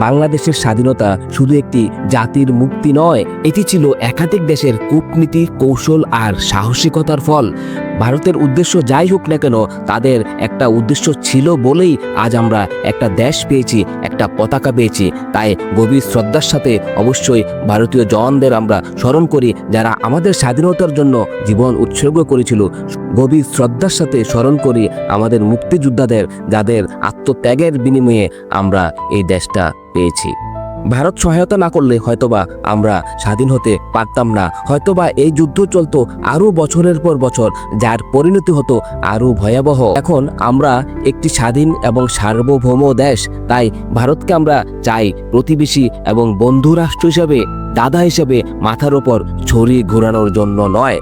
বাংলাদেশের স্বাধীনতা শুধু একটি জাতির মুক্তি নয়, এটি ছিল একাধিক দেশের কূটনীতি কৌশল আর সাহসিকতার ফল। ভারতের উদ্দেশ্য যাই হোক না কেন, তাদের একটা উদ্দেশ্য ছিল বলেই আজ আমরা একটা দেশ পেয়েছি, একটা পতাকা পেয়েছি। তাই গভীর শ্রদ্ধার সাথে অবশ্যই ভারতীয় জওয়ানদের আমরা স্মরণ করি, যারা আমাদের স্বাধীনতার জন্য জীবন উৎসর্গ করেছিল। গভীর শ্রদ্ধার সাথে স্মরণ করি আমাদের মুক্তিযোদ্ধাদের, যাদের আত্মত্যাগের বিনিময়ে আমরা এই দেশটা পেয়েছি। ভারত সহায়তা না করলে হয়তোবা আমরা স্বাধীন হতে পারতাম না। হয়তোবা এই যুদ্ধ চলতো আরও বছরের পর বছর, যার পরিণতি হতো আরও ভয়াবহ। এখন আমরা একটি স্বাধীন এবং সার্বভৌম দেশ, তাই ভারতকে আমরা চাই প্রতিবেশী এবং বন্ধু রাষ্ট্র হিসাবে, দাদা হিসেবে মাথার ওপর ছড়ি ঘোরানোর জন্য নয়।